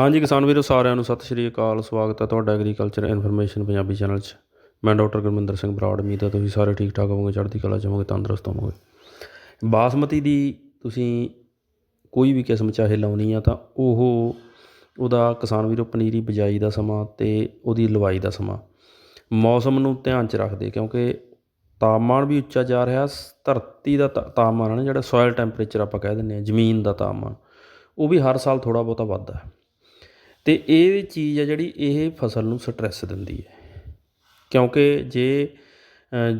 ਹਾਂਜੀ ਕਿਸਾਨ ਵੀਰੋ, ਸਾਰਿਆਂ ਨੂੰ ਸਤਿ ਸ਼੍ਰੀ ਅਕਾਲ। ਸਵਾਗਤ ਹੈ ਤੁਹਾਡਾ ਐਗਰੀਕਲਚਰ ਇਨਫੋਰਮੇਸ਼ਨ ਪੰਜਾਬੀ ਚੈਨਲ 'ਚ। ਮੈਂ ਡਾਕਟਰ ਗੁਰਮਿੰਦਰ ਸਿੰਘ ਬਰਾੜ, ਉਮੀਦ ਹੈ ਤੁਸੀਂ ਸਾਰੇ ਠੀਕ ਠਾਕ ਹੋਵੋਗੇ, ਚੜ੍ਹਦੀ ਕਲਾ 'ਚ ਹੋਵੋਗੇ, ਤੰਦਰੁਸਤ ਹੋਵੋਗੇ। ਬਾਸਮਤੀ ਦੀ ਤੁਸੀਂ ਕੋਈ ਵੀ ਕਿਸਮ ਚਾਹੇ ਲਾਉਣੀ ਆ ਤਾਂ ਉਹ ਉਹਦਾ ਕਿਸਾਨ ਵੀਰੋ, ਪਨੀਰੀ ਬਿਜਾਈ ਦਾ ਸਮਾਂ ਤੇ ਉਹਦੀ ਲਵਾਈ ਦਾ ਸਮਾਂ। ਮੌਸਮ ਨੂੰ ਧਿਆਨ 'ਚ ਰੱਖਦੇ ਕਿਉਂਕਿ ਤਾਪਮਾਨ ਵੀ ਉੱਚਾ ਜਾ ਰਿਹਾ, ਧਰਤੀ ਦਾ ਤਾ- ਤਾਪਮਾਨ ਹੈ ਨਾ ਜਿਹੜਾ ਸੋਇਲ ਟੈਂਪਰੇਚਰ ਆਪਾਂ ਕਹਿ ਦਿੰਦੇ ਹਾਂ ਜ਼ਮੀਨ ਦਾ ਤਾਪਮਾਨ, ਉਹ ਵੀ ਹਰ ਸਾਲ ਥੋੜਾ ਬਹੁਤਾ ਵੱਧਦਾ। ਹੈ ਅਤੇ ਇਹ ਚੀਜ਼ ਹੈ ਜਿਹੜੀ ਇਹ ਫਸਲ ਨੂੰ ਸਟ੍ਰੈਸ ਦਿੰਦੀ ਹੈ। ਕਿਉਂਕਿ ਜੇ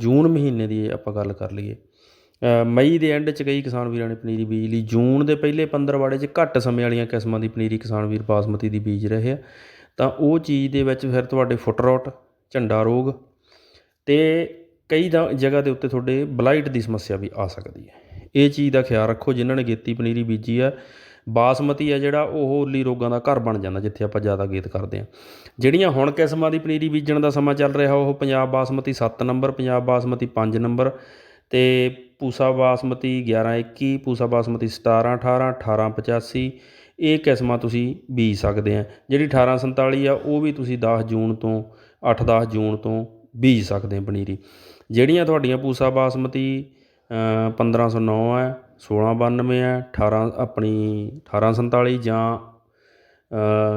ਜੂਨ ਮਹੀਨੇ ਦੀ ਆਪਾਂ ਗੱਲ ਕਰ ਲਈਏ ਮਈ ਦੇ ਐਂਡ 'ਚ ਕਈ ਕਿਸਾਨ ਵੀਰਾਂ ਨੇ ਪਨੀਰੀ ਬੀਜ ਲਈ। ਜੂਨ ਦੇ ਪਹਿਲੇ 15 ਵਾੜੇ 'ਚ ਘੱਟ ਸਮੇਂ ਵਾਲੀਆਂ ਕਿਸਮਾਂ ਦੀ ਪਨੀਰੀ ਕਿਸਾਨ ਵੀਰ ਬਾਸਮਤੀ ਦੀ ਬੀਜ ਰਹੇ ਆ। ਤਾਂ ਉਹ ਚੀਜ਼ ਦੇ ਵਿੱਚ ਫਿਰ ਤੁਹਾਡੇ ਫੁੱਟ ਰੋਟ ਝੰਡਾ ਰੋਗ ਤੇ ਕਈ ਦਾ, ਜਗ੍ਹਾ ਦੇ ਉੱਤੇ ਤੁਹਾਡੇ ਬਲਾਈਟ ਦੀ ਸਮੱਸਿਆ ਵੀ ਆ ਸਕਦੀ ਹੈ। ਇਹ ਚੀਜ਼ ਦਾ ਖਿਆਲ ਰੱਖੋ, ਜਿਨ੍ਹਾਂ ਨੇ ਗੇਤੀ ਪਨੀਰੀ ਬੀਜੀ ਆ ਬਾਸਮਤੀ ਆ ਜਿਹੜਾ ਉਹ ਓਲੀ ਰੋਗਾਂ ਦਾ ਘਰ ਬਣ ਜਾਂਦਾ ਜਿੱਥੇ ਆਪਾਂ ਜ਼ਿਆਦਾ ਗੇਤ ਕਰਦੇ ਹਾਂ। ਜਿਹੜੀਆਂ ਹੁਣ ਕਿਸਮਾਂ ਦੀ ਪਨੀਰੀ ਬੀਜਣ ਦਾ ਸਮਾਂ ਚੱਲ ਰਿਹਾ ਉਹ ਪੰਜਾਬ ਬਾਸਮਤੀ 7 ਨੰਬਰ ਪੰਜਾਬ ਬਾਸਮਤੀ 5 ਨੰਬਰ ਤੇ ਪੂਸਾ ਬਾਸਮਤੀ 1121 ਪੂਸਾ ਬਾਸਮਤੀ 17 18 1885 ਇਹ ਕਿਸਮਾਂ ਤੁਸੀਂ ਬੀਜ ਸਕਦੇ ਆ ਜਿਹੜੀ 1847 ਆ ਉਹ ਵੀ ਤੁਸੀਂ 10 ਜੂਨ ਤੋਂ 8-10 ਜੂਨ ਤੋਂ ਬੀਜ ਸਕਦੇ ਆ ਪਨੀਰੀ। ਜਿਹੜੀਆਂ ਤੁਹਾਡੀਆਂ ਪੂਸਾ ਬਾਸਮਤੀ ਅ, 1509 ਹੈ 1692 ਹੈ 18 ਆਪਣੀ 1847 ਜਾਂ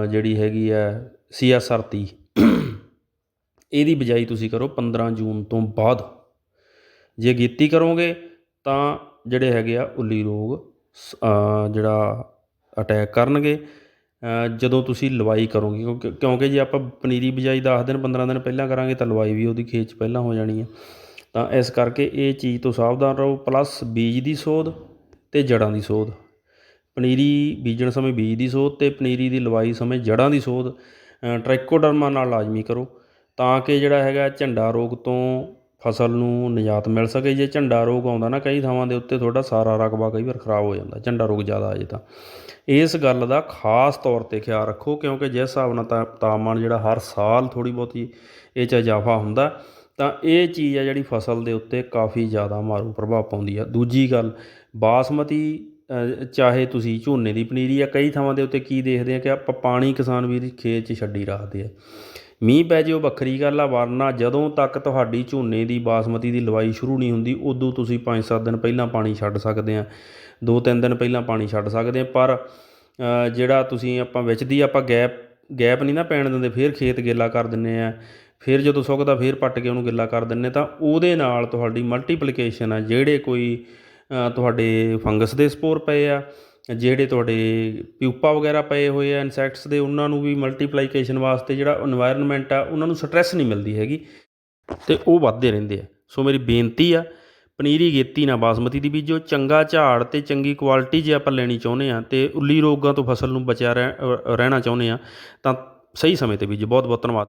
ਜਿਹੜੀ ਹੈਗੀ ਹੈ ਸੀ ਐੱਸ ਆਰ ਤੀਹ ਇਹਦੀ ਬਿਜਾਈ ਤੁਸੀਂ ਕਰੋ 15 ਜੂਨ ਤੋਂ ਬਾਅਦ। ਜੇ ਗੀਤੀ ਕਰੋਗੇ ਤਾਂ ਜਿਹੜੇ ਹੈਗੇ ਆ ਉੱਲੀ ਰੋਗ, ਸ- ਜਿਹੜਾ ਅਟੈਕ ਕਰਨਗੇ ਜਦੋਂ ਤੁਸੀਂ ਲਵਾਈ ਕਰੋਗੇ। ਕਿਉਂਕਿ ਕਿਉਂਕਿ ਜੇ ਆਪਾਂ ਪਨੀਰੀ ਬਿਜਾਈ 10 ਦਿਨ 15 ਦਿਨ ਪਹਿਲਾਂ ਕਰਾਂਗੇ ਤਾਂ ਲਵਾਈ ਵੀ ਉਹਦੀ ਖੇਤ 'ਚ ਪਹਿਲਾਂ ਹੋ ਜਾਣੀ ਹੈ ਤਾਂ ਇਸ ਕਰਕੇ ਇਹ ਚੀਜ਼ ਤੋਂ ਸਾਵਧਾਨ ਰਹੋ, ਪਲੱਸ ਬੀਜ ਦੀ ਸੋਧ। ਅਤੇ ਜੜ੍ਹਾਂ ਦੀ ਸੋਧ। ਪਨੀਰੀ ਬੀਜਣ ਸਮੇਂ ਬੀਜ ਦੀ ਸੋਧ ਅਤੇ ਪਨੀਰੀ ਦੀ ਲਵਾਈ ਸਮੇਂ ਜੜ੍ਹਾਂ ਦੀ ਸੋਧ ਅ, ਟ੍ਰਾਈਕੋਡਰਮਾ ਨਾਲ ਲਾਜ਼ਮੀ ਕਰੋ ਤਾਂ ਕਿ ਜਿਹੜਾ ਹੈਗਾ ਝੰਡਾ ਰੋਗ ਤੋਂ ਫਸਲ ਨੂੰ ਨਿਜਾਤ ਮਿਲ ਸਕੇ। ਜੇ ਝੰਡਾ ਰੋਗ ਆਉਂਦਾ ਨਾ ਕਈ ਥਾਵਾਂ ਦੇ ਉੱਤੇ ਤੁਹਾਡਾ ਸਾਰਾ ਰਕਬਾ ਕਈ ਵਾਰ ਖਰਾਬ ਹੋ ਜਾਂਦਾ ਝੰਡਾ ਰੋਗ ਜ਼ਿਆਦਾ ਆ ਜੇ ਤਾਂ। ਇਸ ਗੱਲ ਦਾ ਖਾਸ ਤੌਰ ਤੇ ਖਿਆਲ ਰੱਖੋ ਕਿਉਂਕਿ ਜਿਸ ਹਿਸਾਬ ਨਾਲ ਤਾਂ ਤਾਪਮਾਨ ਜਿਹੜਾ ਹਰ ਸਾਲ ਥੋੜੀ ਬਹੁਤੀ ਇਹ 'ਚ ਇਜ਼ਾਫਾ ਹੁੰਦਾ ਤਾਂ ਇਹ ਚੀਜ਼ ਆ ਜਿਹੜੀ ਫਸਲ ਦੇ ਉੱਤੇ ਕਾਫੀ ਜ਼ਿਆਦਾ ਮਾਰੂ ਪ੍ਰਭਾਵ ਪਾਉਂਦੀ ਆ। ਦੂਜੀ ਗੱਲ, ਬਾਸਮਤੀ ਚਾਹੇ ਤੁਸੀਂ ਝੋਨੇ ਦੀ ਪਨੀਰੀ ਆ, ਕਈ ਥਾਵਾਂ ਦੇ ਉੱਤੇ ਕੀ ਦੇਖਦੇ ਆ ਕਿ ਆਪਾਂ ਪਾਣੀ ਕਿਸਾਨ ਵੀਰ ਖੇਤ 'ਚ ਛੱਡੀ ਰੱਖਦੇ ਆ। ਮੀਂਹ ਪੈ ਜੇ ਉਹ ਵੱਖਰੀ ਗੱਲ ਆ, ਵਰਨਾ ਜਦੋਂ ਤੱਕ ਤੁਹਾਡੀ ਝੋਨੇ ਦੀ ਬਾਸਮਤੀ ਦੀ ਲਵਾਈ ਸ਼ੁਰੂ ਨਹੀਂ ਹੁੰਦੀ, ਉਦੋਂ ਤੁਸੀਂ 5-7 ਦਿਨ ਪਹਿਲਾਂ ਪਾਣੀ ਛੱਡ ਸਕਦੇ ਆ 2-3 ਦਿਨ ਪਹਿਲਾਂ ਪਾਣੀ ਛੱਡ ਸਕਦੇ ਆ। ਪਰ ਜਿਹੜਾ ਤੁਸੀਂ ਆਪਾਂ ਵਿੱਚ ਦੀ ਆਪਾਂ ਗੈਪ ਗੈਪ ਨਹੀਂ ਨਾ ਪੈਣ ਦਿੰਦੇ, ਫਿਰ ਖੇਤ ਗਿੱਲਾ ਕਰ ਦਿੰਨੇ ਆ। ਫਿਰ ਜਦੋਂ ਸੁੱਕਦਾ ਫਿਰ ਪੱਟ ਕੇ ਉਹਨੂੰ ਗਿੱਲਾ ਕਰ ਦਿੰਨੇ ਤਾਂ ਉਹਦੇ ਨਾਲ ਤੁਹਾਡੀ ਮਲਟੀਪਲੀਕੇਸ਼ਨ ਆ, ਜਿਹੜੇ ਕੋਈ ਤੁਹਾਡੇ ਫੰਗਸ ਦੇ ਸਪੋਰ ਪਏ ਆ, ਜਿਹੜੇ ਤੁਹਾਡੇ ਪਿਊਪਾ ਵਗੈਰਾ ਪਏ ਹੋਏ ਆ, ਇਨਸੈਕਟਸ ਦੇ, ਉਹਨਾਂ ਨੂੰ ਵੀ ਮਲਟੀਪਲੀਕੇਸ਼ਨ ਵਾਸਤੇ ਜਿਹੜਾ এনवायरमेंट ਆ, ਉਹਨਾਂ ਨੂੰ ਸਟ्रेस ਨਹੀਂ ਮਿਲਦੀ ਹੈਗੀ। ਤੇ ਉਹ ਵੱਧਦੇ ਰਹਿੰਦੇ ਆ। ਸੋ ਮੇਰੀ ਬੇਨਤੀ ਆ, ਪਨੀਰੀ ਗੇਤੀ ਨਾ ਬਾਸਮਤੀ ਦੀ ਬੀਜੋ, ਚੰਗਾ ਝਾੜ ਤੇ ਚੰਗੀ ਕੁਆਲਿਟੀ ਜੇ ਆਪਾਂ ਲੈਣੀ ਚਾਹੁੰਦੇ ਆ ਤੇ ਉੱਲੀ ਰੋਗਾਂ ਤੋਂ ਫਸਲ ਨੂੰ ਬਚਿਆ ਰਹਿਣਾ ਚਾਹੁੰਦੇ ਆ ਤਾਂ ਸਹੀ ਸਮੇਂ ਤੇ ਬੀਜੋ। ਬਹੁਤ ਬਹੁਤ ਧੰਨਵਾਦ।